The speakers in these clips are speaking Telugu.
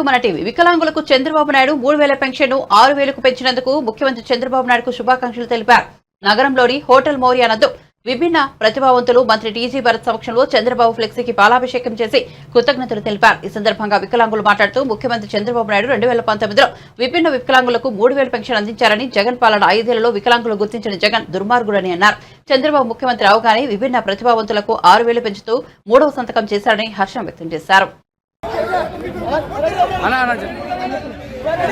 టు మన టీవీ. వికలాంగులకు చంద్రబాబు నాయుడు మూడు వేల పెన్షన్ ఆరు వేలకు పెంచినందుకు ముఖ్యమంత్రి చంద్రబాబు నాయుడుకు శుభాకాంక్షలు తెలిపారు. నగరంలోని హోటల్ మోరియా నందు విభిన్న ప్రతిభావంతులు మంత్రి టీజీ భరత్ సమక్షంలో చంద్రబాబు ఫ్లెక్సీకి పాలాభిషేకం చేసి కృతజ్ఞతలు తెలిపారు. ఈ సందర్భంగా వికలాంగులు మాట్లాడుతూ ముఖ్యమంత్రి చంద్రబాబు నాయుడు రెండు వేల పంతొమ్మిదిలో విభిన్న వికలాంగులకు మూడు వేల పెన్షన్ అందించారని జగన్ పాలన ఐదేళ్ళలో వికలాంగులు గుర్తించిన జగన్ దుర్మార్గుడని అన్నారు. చంద్రబాబు ముఖ్యమంత్రి అవగానే విభిన్న ప్రతిభావంతులకు ఆరు వేలు పెంచుతూ మూడవ సంతకం చేశారని హర్షం వ్యక్తం చేశారు. అన్నా అన్నా చెప్పు.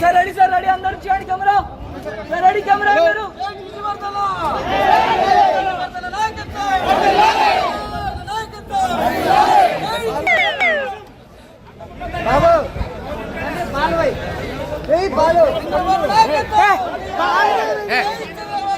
సార్ రెడీ సార్ రెడీ అందరూ చేయండి కెమెరా. రెడీ కెమెరా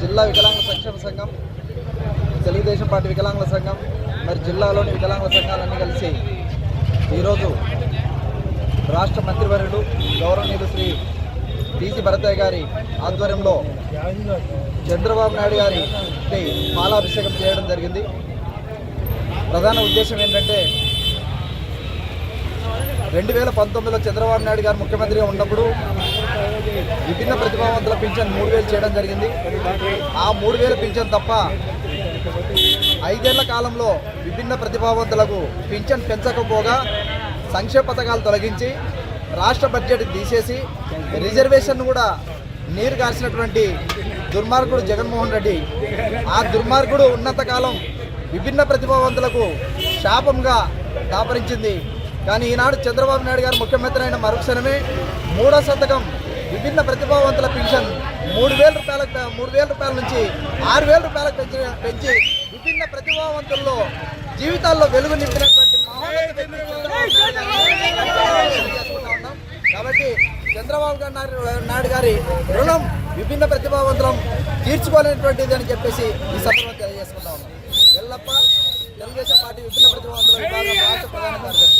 జిల్లా వికలాంగ సంక్షేమ సంఘం తెలుగుదేశం పార్టీ వికలాంగుల సంఘం మరి జిల్లాలోని వికలాంగుల సంఘాలన్నీ కలిసి ఈరోజు రాష్ట్ర మంత్రివర్యులు గౌరవనీయులు శ్రీ బీసీ భరతయ్య గారి ఆధ్వర్యంలో చంద్రబాబు నాయుడు గారి పాలాభిషేకం చేయడం జరిగింది. ప్రధాన ఉద్దేశం ఏంటంటే రెండు వేల పంతొమ్మిదిలో చంద్రబాబు నాయుడు గారు ముఖ్యమంత్రిగా ఉన్నప్పుడు విభిన్న ప్రతిభావంతుల పింఛన్ మూడు వేలు చేయడం జరిగింది. ఆ మూడు వేల పింఛన్ తప్ప ఐదేళ్ళ కాలంలో విభిన్న ప్రతిభావంతులకు పింఛన్ పెంచకపోగా సంక్షేమ పథకాలు తొలగించి రాష్ట్ర బడ్జెట్ తీసేసి రిజర్వేషన్ కూడా నీరు కాల్చినటువంటి దుర్మార్గుడు జగన్మోహన్ రెడ్డి. ఆ దుర్మార్గుడు ఉన్నంతకాలం విభిన్న ప్రతిభావంతులకు శాపంగా దాపరించింది. కానీ ఈనాడు చంద్రబాబు నాయుడు గారు ముఖ్యమంత్రి అయిన మరుక్షణమే మూడో శతకం విభిన్న ప్రతిభావంతుల పెన్షన్ మూడు వేల రూపాయలకు మూడు వేల రూపాయల నుంచి ఆరు వేల రూపాయలకు పెంచి పెంచి విభిన్న ప్రతిభావంతుల్లో జీవితాల్లో వెలుగు నింపినటువంటి మహోన్నత వ్యక్తి చేసుకుంటా ఉన్నాం. కాబట్టి చంద్రబాబు గారు నాయుడు- గారి రుణం విభిన్న ప్రతిభావంతులం తీర్చుకోలేనటువంటిది అని చెప్పేసి ఈ సందర్భంగా తెలియజేసుకుంటా ఉన్నాం. ఎల్లప్ప తెలుగుదేశం పార్టీ విభిన్న ప్రతిభావంతుల రాష్ట్ర ప్రధాన కార్యదర్శి.